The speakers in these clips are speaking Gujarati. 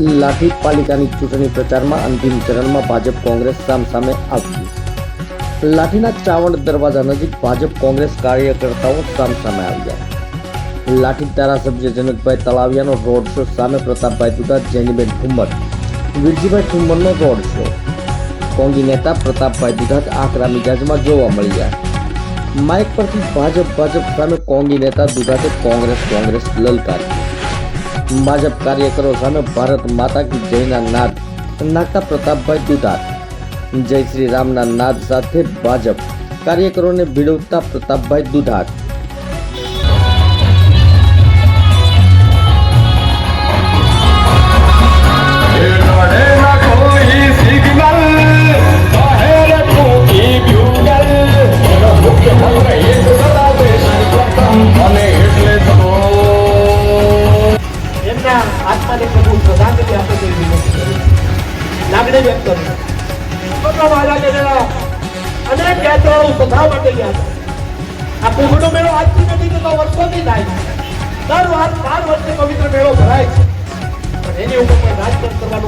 લાઠી પાલિકાની ચૂંટણી પ્રચારમાં અંતિમ ચરણમાં ભાજપ કોંગ્રેસ સામસામે આવશે. લાઠીના ચાવંડ દરવાજા નજીક ભાજપ કોંગ્રેસ કાર્યકર્તાઓ સામસામે આવ્યા. લાઠી ધારાસભ્ય જનકભાઈ તળાવિયાનો રોડ શો સામે પ્રતાપભાઈ દુધા જેનીબેન ઠુમ્મર વીરજીભાઈ ઠુમ્મરનો રોડ શો. કોંગી નેતા પ્રતાપભાઈ દુધાત આકરા મિજાજમાં જોવા મળ્યા. માઇક પરથી ભાજપ ભાજપ સામે કોંગી નેતા દુધાતે કોંગ્રેસ કોંગ્રેસ લલકારી. ભાજપ કાર્યકરો સામે ભારત માતા કી જયના નાદ. નાખતા પ્રતાપભાઈ દુધાર. જય શ્રી રામના નાદ સાથે ભાજપ કાર્યકરોને ભીડવતા પ્રતાપભાઈ દુધાત લાગણી વ્યક્ત કરું છોકરા મહારાજ એના અનેક યાત્રાઓ સભા માટે ગયા આ કુંભનો મેળો આજથી નથી થતો વર્ષોથી થાય દર વાર બાર વર્ષે પવિત્ર મેળો ભરાય છે. પણ એની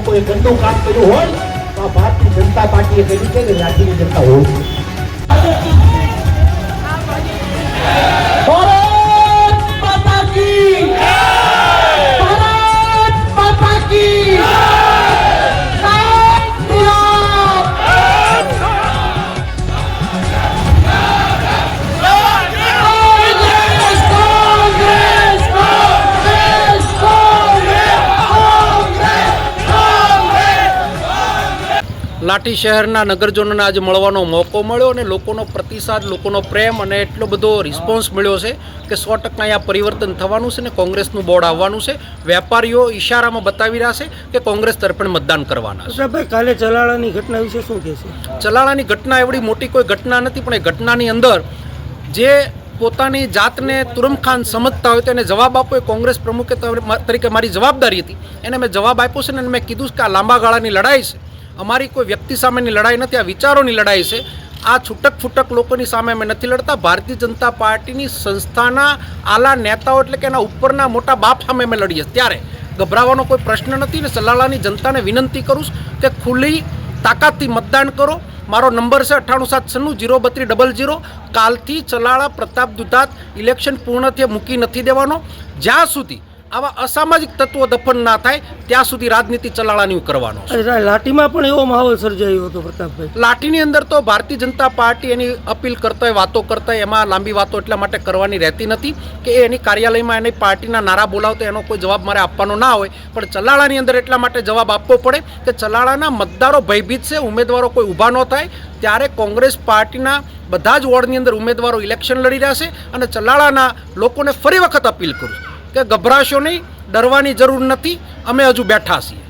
કોઈ ગંદુ કામ કર્યું હોય, તો આ ભારતીય જનતા પાર્ટીએ કર્યું છે ને રાજ્યની જનતા હોવું લાઠી શહેરના નગરજનોને આજે મળવાનો મોકો મળ્યો અને લોકોનો પ્રતિસાદ લોકોનો પ્રેમ અને એટલો બધો રિસ્પોન્સ મળ્યો છે કે સો ટકા અહીંયા પરિવર્તન થવાનું છે ને કોંગ્રેસનું બોર્ડ આવવાનું છે. વેપારીઓ ઈશારામાં બતાવી રહ્યા છે કે કોંગ્રેસ તરફે મતદાન કરવાના છે. ભાઈ કાલે ચલાળાની ઘટના વિશે શું કહેશે ચલાણાની ઘટના એવડી મોટી કોઈ ઘટના નથી પણ એ ઘટનાની અંદર જે પોતાની જાતને તુરમખાન સમજતા હોય તો એને જવાબ આપો. એ કોંગ્રેસ પ્રમુખે તરીકે મારી જવાબદારી હતી. એને મેં જવાબ આપ્યો છે ને મેં કીધું કે આ લાંબા ગાળાની લડાઈ છે. અમારી કોઈ વ્યક્તિ સામેની લડાઈ નથી, આ વિચારોની લડાઈ છે. આ છૂટક ફૂટક લોકોની સામે અમે નથી લડતા. ભારતીય જનતા પાર્ટીની સંસ્થાના આલા નેતાઓ એટલે કે એના ઉપરના મોટા બાપ સામે અમે લડીએ ત્યારે ગભરાવાનો કોઈ પ્રશ્ન નથી ને સલાલાની જનતાને વિનંતી કરું કે ખુલ્લી તાકાતથી મતદાન કરો. મારો નંબર છે અઠ્ઠાણું સાત છન્નું જીરો બત્રીસ ડબલ જીરો. કાલથી ચલાળા પ્રતાપ દુધાત ઇલેક્શન પૂર્ણ થયે મૂકી નથી દેવાનો. જ્યાં સુધી આવા અસામાજિક તત્વો દફન ના થાય ત્યાં સુધી રાજનીતિ ચલાળાની કરવાનો છે. લાઠીમાં પણ એવો માહોલ સર્જાયો હતો પ્રતાપભાઈ. લાઠીની અંદર તો ભારતીય જનતા પાર્ટી એની અપીલ કરતા હોય વાતો કરતા હોય એમાં લાંબી વાતો એટલા માટે કરવાની રહેતી નથી કે એની કાર્યાલયમાં એની પાર્ટીના નારા બોલાવતો એનો કોઈ જવાબ મારે આપવાનો ના હોય. પણ ચલાળાની અંદર એટલા માટે જવાબ આપવો પડે કે ચલાળાના મતદારો ભયભીત છે ઉમેદવારો કોઈ ઊભા ન થાય ત્યારે કોંગ્રેસ પાર્ટીના બધા જ વોર્ડની અંદર ઉમેદવારો ઇલેક્શન લડી રહ્યા છે અને ચલાળાના લોકોને ફરી વખત અપીલ કરું કે ગભરાશો નહીં ડરવાની જરૂર નથી અમે હજુ બેઠા છીએ.